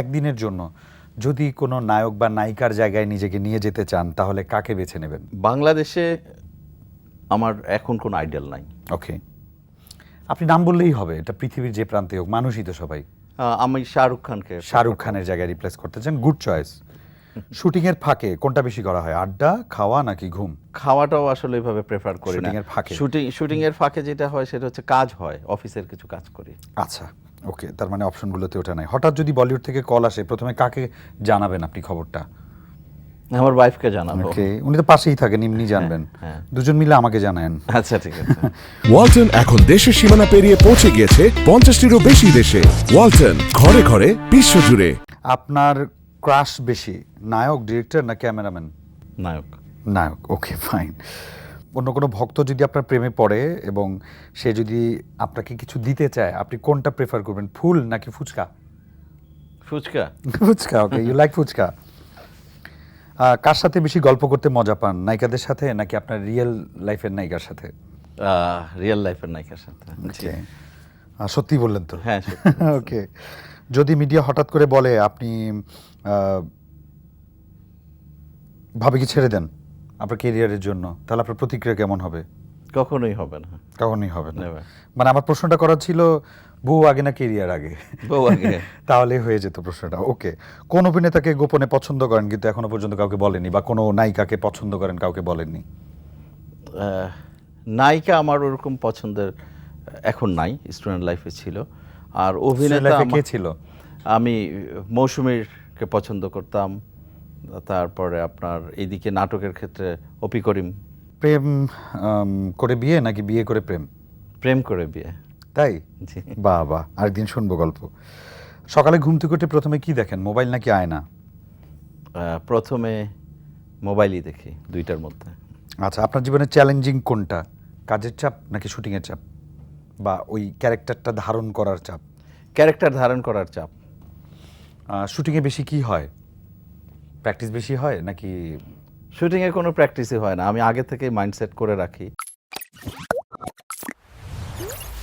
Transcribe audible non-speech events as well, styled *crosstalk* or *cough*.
একদিনের জন্য। যদি কোনো নায়ক বা নায়িকার জায়গায় নিজেকে নিয়ে যেতে চান তাহলে কাকে বেছে নেবেন? বাংলাদেশে আমার এখন কোনো আইডিয়াল নাই। ওকে। আপনি নাম বললেই হবে এটা পৃথিবীর যে প্রান্তে হোক মানুষই তো সবাই। আমি শাহরুখ খানকে শাহরুখ খানের জায়গায় রিপ্লেস করতে চান গুড চয়েস শুটিং এর ফাঁকে কোনটা বেশি করা হয় আড্ডা খাওয়া নাকি ঘুম? খাওয়াটাও আসলে এভাবে প্রেফার করি না। এর ফাঁকে? শুটিং শুটিং এর ফাঁকে যেটা হয় সেটা হচ্ছে কাজ হয় অফিসের কিছু কাজ করি। আচ্ছা। ওকে তার মানে অপশনগুলোতে ওটা নাই। হঠাৎ যদি বলিউড থেকে কল আসে প্রথমে কাকে জানাবেন আপনি খবরটা? আমার ওয়াইফকে জানাব। ওকে উনি তো পাশেই থাকেন এমনি জানবেন। হ্যাঁ। দুজন মিলে আমাকে জানান আচ্ছা ঠিক আছে। *laughs* ওয়ালটন এখন দেশের সীমানা পেরিয়ে পৌঁছে গিয়েছে পঞ্চাশটিরও বেশি দেশে। ওয়ালটন ঘরে ঘরে বিশ্ব জুড়ে। আপনার ক্রাশ বেশি নায়ক ডিরেক্টর না ক্যামেরাম্যান নায়ক। নায়ক ওকে ফাইন অন্য কোনো ভক্ত যদি আপনার প্রেমে পড়ে এবং সে যদি আপনাকে কিছু দিতে চায় আপনি কোনটা প্রেফার করবেন ফুল নাকি phuchka? Phuchka. Phuchka okay you like phuchka. কার সাথে বেশি গল্প করতে মজা পান নায়িকাদের সাথে নাকি আপনার রিয়েল লাইফের নায়িকার সাথে? রিয়েল লাইফের নায়িকার সাথে। সত্যি বললেন তো? হ্যাঁ ওকে *laughs* যদি মিডিয়া হঠাৎ করে বলে আপনি ভাবে কি ছেড়ে দেন? আপনার কেরিয়ারের জন্য তাহলে আপনার প্রতিক্রিয়া কেমন হবে? কখনোই হবে না। কখনোই হবে না. মানে আমার প্রশ্নটা করা ছিল বউ আগে না কেরিয়ার আগে? বউ আগে। *laughs* তাহলে হয়ে যেত প্রশ্নটা ওকে কোন অভিনেতাকে গোপনে পছন্দ করেন কিন্তু এখনও পর্যন্ত কাউকে বলেনি বা কোনো নায়িকাকে পছন্দ করেন কাউকে বলেননি? নায়িকা আমার ওরকম পছন্দের এখন নাই স্টুডেন্ট লাইফে ছিল। আর অভিনেতা কে ছিল? আমি মৌসুমীরকে পছন্দ করতাম। তারপরে আপনার এইদিকে নাটকের ক্ষেত্রে অপি করিম। প্রেম করে বিয়ে নাকি বিয়ে করে প্রেম? প্রেম করে বিয়ে। তাই? জি। বাহ বাহ আরেকদিন শুনব গল্প। সকালে ঘুম থেকে উঠে প্রথমে কি দেখেন মোবাইল নাকি আয়না? প্রথমে মোবাইলই দেখি দুইটার মধ্যে। আচ্ছা আপনার জীবনে চ্যালেঞ্জিং কোনটা? কাজের চাপ নাকি শুটিংয়ের চাপ? বা ওই ক্যারেক্টারটা ধারণ করার চাপ? ক্যারেক্টার ধারণ করার চাপ। শুটিংয়ে বেশি কি হয়? প্র্যাকটিস বেশি হয় নাকি? শুটিংয়ে কোনো প্র্যাকটিসই হয় না। আমি আগে থেকে মাইন্ডসেট করে রাখি।